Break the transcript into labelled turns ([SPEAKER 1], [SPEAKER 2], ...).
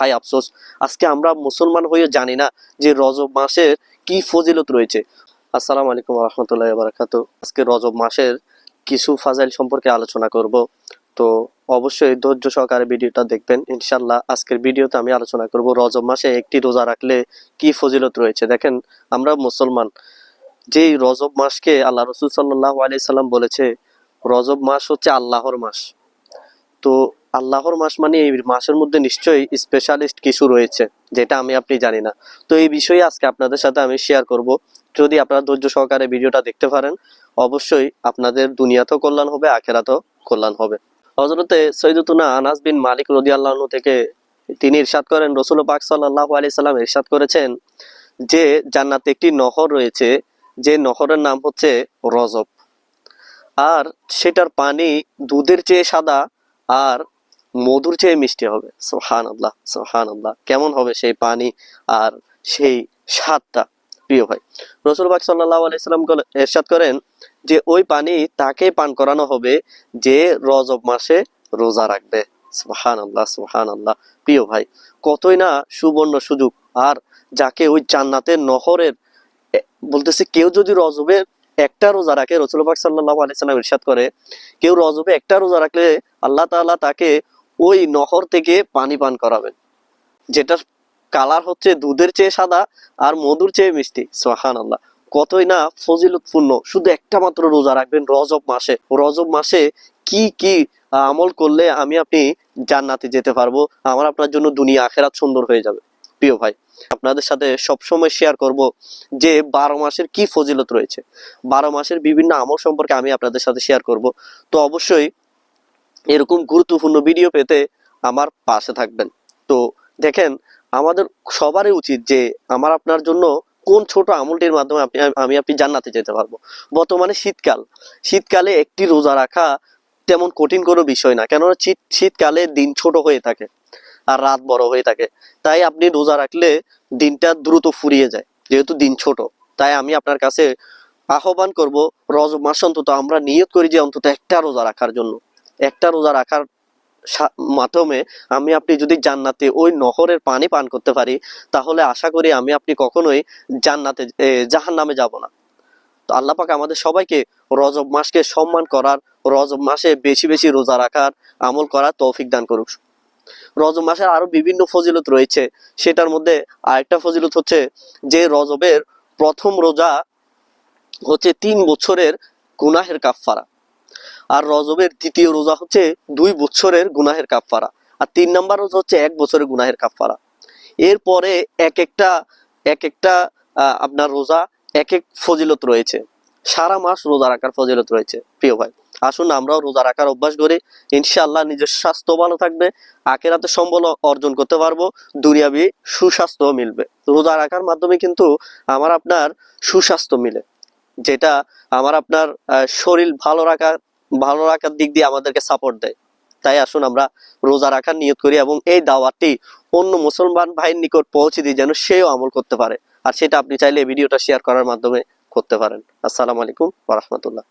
[SPEAKER 1] High আফসোস। আজকে আমরা মুসলমান হয়ে জানি না যে রজব মাসের কি ফজিলত রয়েছে। আসসালামু আলাইকুম রহমতুল্লাহ বারাকাতু আজকে রজব মাসের কিছু ফাজাইল সম্পর্কে আলোচনা করব। তো অবশ্যই ধৈর্য সহকারে ভিডিওটা দেখবেন। ইনশাল্লাহ আজকের ভিডিওতে আমি আলোচনা করব রজব মাসে একটি রোজা রাখলে কি ফজিলত রয়েছে। দেখেন, আমরা মুসলমান। যেই রজব মাসকে আল্লাহ রসুল সাল্লাহ আলিয়া সাল্লাম বলেছে, রজব মাস হচ্ছে আল্লাহর মাস। তো আল্লাহর মাস মানে এই মাসের মধ্যে নিশ্চয়ই স্পেশালিস্ট কিছু রয়েছে, যেটা আমি আপনি জানি না। তো এই বিষয়ে আজকে আপনাদের সাথে আমি শেয়ার করব। যদি আপনারা ধৈর্য সহকারে ভিডিওটা দেখতে পারেন, অবশ্যই আপনাদের দুনিয়াতেও কল্যাণ হবে, আখেরাতেও কল্যাণ হবে। হজরতে সৈয়দুনা আনাস বিন মালিক রদি আল্লাহ থেকে তিনি ইরশাদ করেন, রসুল পাক সাল্লাহ আলি সাল্লাম ইরশাদ করেছেন যে, জান্নাতে একটি নহর রয়েছে, যে নহরের নাম হচ্ছে রজব। আর সেটার পানি দুধের চেয়ে সাদা, আর মধুর চেয়ে মিষ্টি হবে। সোহান আল্লাহ সোহান আল্লাহ কেমন হবে সেই পানি আর সেই স্বাদটা? প্রিয় ভাই, রসুল পাক সাল্লাহ আলাইসাল্লাম এরশাদ করেন যে, ওই পানি তাকে পান করানো হবে যে রজব মাসে রোজা রাখবে। সুহান আল্লাহ সুহান আল্লাহ প্রিয় ভাই, কতই না সুবর্ণ সুযোগ। আর যাকে ওই জান্নাতের নহরের বলতেছে কেউ যদি রজবের একটা রোজা রাখে, রসুল পাক সাল্লাহ আলাইসাল্লাম ইরশাদ করে, কেউ রজবে একটা রোজা রাখলে আল্লাহ তাআলা তাকে ওই নহর থেকে পানি পান করাবেন। যেটার কালার হচ্ছে দুধের চেয়ে সাদা আর মধুর চেয়ে মিষ্টি। সোহান আল্লাহ কতই না ফজিলতপূর্ণ। শুধু একটা মাত্র রোজা রাখবেন রজব মাসে। রজব মাসে কি কি আমল করলে আমি আপনি জান্নাতে যেতে পারব? আমার আপনার জন্য দুনিয়া আখেরাত সুন্দর হয়ে যাবে। প্রিয় ভাই, আপনাদের সাথে সবসময় শেয়ার করব যে বারো মাসের কি ফজিলত রয়েছে। বারো মাসের বিভিন্ন আমল সম্পর্কে আমি আপনাদের সাথে শেয়ার করব। তো অবশ্যই এরকম গুরুত্বপূর্ণ ভিডিও পেতে আমার পাশে থাকবেন। তো দেখেন, আমাদের সবারই উচিত যে আমার আপনার জন্য কোন ছোট আমলটির মাধ্যমে আপনি, আমি আপনি জান্নাতে যেতে পারব। বর্তমানে শীতকাল। শীতকালে একটি রোজা রাখা তেমন কঠিন কোনো বিষয় না। কেননা শীত, শীতকালে দিন ছোট হয়ে থাকে আর রাত বড় হয়ে থাকে। তাই আপনি রোজা রাখলে দিনটা দ্রুত ফুরিয়ে যায়, যেহেতু দিন ছোট। তাই আমি আপনার কাছে আহ্বান করব রজব মাস অন্তত আমরা নিয়ত করি যে অন্তত একটা রোজা রাখার জন্য। একটা রোজা রাখার মাধ্যমে আমি আপনি যদি জান্নাতে ওই নহরের পানি পান করতে পারি, তাহলে আশা করি আমি আপনি কখনোই জান্নাতে জাহান নামে যাব না। তো আল্লাহ পাক আমাদের সবাইকে রজব মাসকে সম্মান করার, রজব মাসে বেশি বেশি রোজা রাখার আমল করার তৌফিক দান করুক। রজব মাসের আরও বিভিন্ন ফজিলত রয়েছে, সেটার মধ্যে আরেকটা ফজিলত হচ্ছে যে রজবের প্রথম রোজা হচ্ছে তিন বছরের গুনাহের কাফফারা। আর রজবের দ্বিতীয় রোজা হচ্ছে দুই বছরের গুনাহের কাফফারা। আর তিন নাম্বার রোজা হচ্ছে এক বছরের গুনাহের কাফফারা। এরপরে এক একটা এক একটা আপনার রোজা এক এক ফজিলত রয়েছে। সারা মাস রোজা রাখার ফজিলত রয়েছে, প্রিয় ভাই। আসুন আমরাও রোজা রাখার অভ্যাস করি ইনশাআল্লাহ নিজের স্বাস্থ্য ভালো থাকবে, আখেরাতে সম্বল অর্জন করতে পারব, দুনিয়াবি সুস্বাস্থ্য মিলবে। রোজা রাখার মাধ্যমে কিন্তু আমার আপনার সুস্বাস্থ্য মিলে, যেটা আমার আপনার শরীর ভালো রাখার ভালো রাখার দিক দিয়ে আমাদেরকে সাপোর্ট দেয়। তাই আসুন আমরা রোজা রাখার নিয়োগ করি এবং এই দাওয়াতটি অন্য মুসলমান ভাইয়ের নিকট পৌঁছে দিই যেন সেও আমল করতে পারে। আর সেটা আপনি চাইলে ভিডিওটা শেয়ার করার মাধ্যমে করতে পারেন। আসসালামু আলাইকুম রাহমাতুল্লাহ।